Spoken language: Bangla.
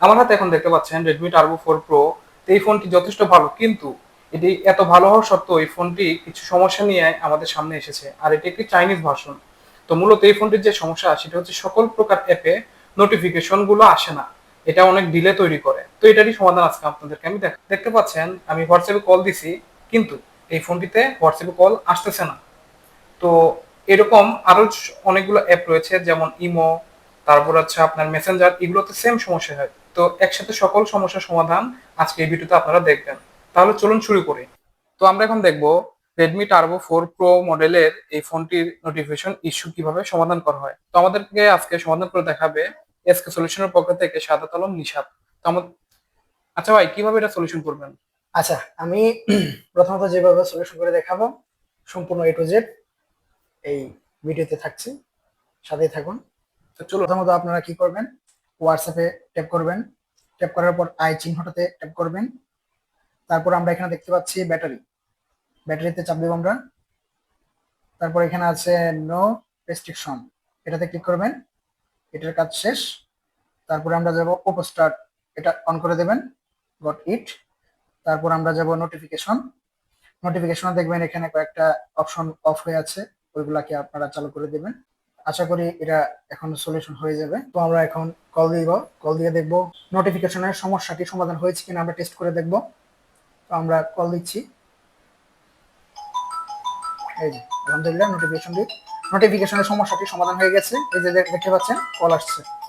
আমার হাতে এখন দেখতে পাচ্ছেন রেডমি টার্বো ফোর প্রো এই ফোনটি যথেষ্ট ভালো, কিন্তু এটি এত ভালো হওয়া সত্ত্বেও এই ফোনটি কিছু সমস্যা নিয়ে আমাদের সামনে এসেছে, আর এটি একটি চাইনিজ ভার্সন তো মূলত এই ফোনটির যে সমস্যা, সেটা হচ্ছে সকল প্রকার অ্যাপে নোটিফিকেশনগুলো আসে না। এটা অনেক ডিলে তৈরি করে। তো এটারই সমাধান আজকে আপনাদেরকে আমি দেখ- দেখতে পাচ্ছেন, আমি হোয়াটসঅ্যাপে কল দিছি, কিন্তু এই ফোনটিতে হোয়াটসঅ্যাপে কল আসতেছে না। তো এরকম আরও অনেকগুলো অ্যাপ রয়েছে, যেমন ইমো তারপর হচ্ছে আপনার মেসেঞ্জার এগুলোতে সেম সমস্যা হয়। তো একসাথে সকল সমস্যার সমাধান আজকে এই ভিডিওতে আপনারা দেখবেন। তাহলে চলুন শুরু করি। তো আমরা এখন দেখব রেডমি টার্বো ফোর প্রো মডেলের এই ফোনটির নোটিফিকেশন ইস্যু কীভাবে সমাধান করা হয়। তো আমাদেরকে আজকে সমাধান করে দেখাবে এসকে সলিউশনের পক্ষ থেকে সাদাত আলম নিশাদ তো আচ্ছা ভাই কীভাবে এটা সলিউশন করবেন? আচ্ছা আমি প্রথমত যেভাবে সলিউশন করে দেখাবো সম্পূর্ণ এ টু জেড এই ভিডিওতে থাকছে। সাথেই থাকুন। তো চলো প্রথমত আপনারা কি করবেন? হোয়াটসঅ্যাপে ট্যাপ করবেন। ট্যাপ করার পর আই চিহ্নটাতে ট্যাপ করবেন। তারপর আমরা এখানে দেখতে পাচ্ছি ব্যাটারি ব্যাটারিতে চাপ দেবো আমরা। তারপর এখানে আছে নো রেস্ট্রিকশন এটাতে ক্লিক করবেন। এটার কাজ শেষ। তারপরে আমরা যাব ওপো স্টার্ট এটা অন করে দেবেন। গট ইট তারপর আমরা যাব নোটিফিকেশন নোটিফিকেশন দেখবেন এখানে কয়েকটা অপশন অফ হয়ে আছে। ওইগুলাকে আপনারা চালু করে দেবেন। আশা করি এটা এখন সলিউশন হয়ে যাবে। তো আমরা এখন কল দিব কল দিয়ে দেখব নোটিফিকেশনের সমস্যাটি সমাধান হয়েছে কিনা আমরা টেস্ট করে দেখব। তো আমরা কল দিচ্ছি। এই যে, আলহামদুলিল্লাহ নোটিফিকেশন দিই। নোটিফিকেশনের সমস্যাটি সমাধান হয়ে গেছে। এই যে দেখ- দেখতে পাচ্ছেন কল আসছে।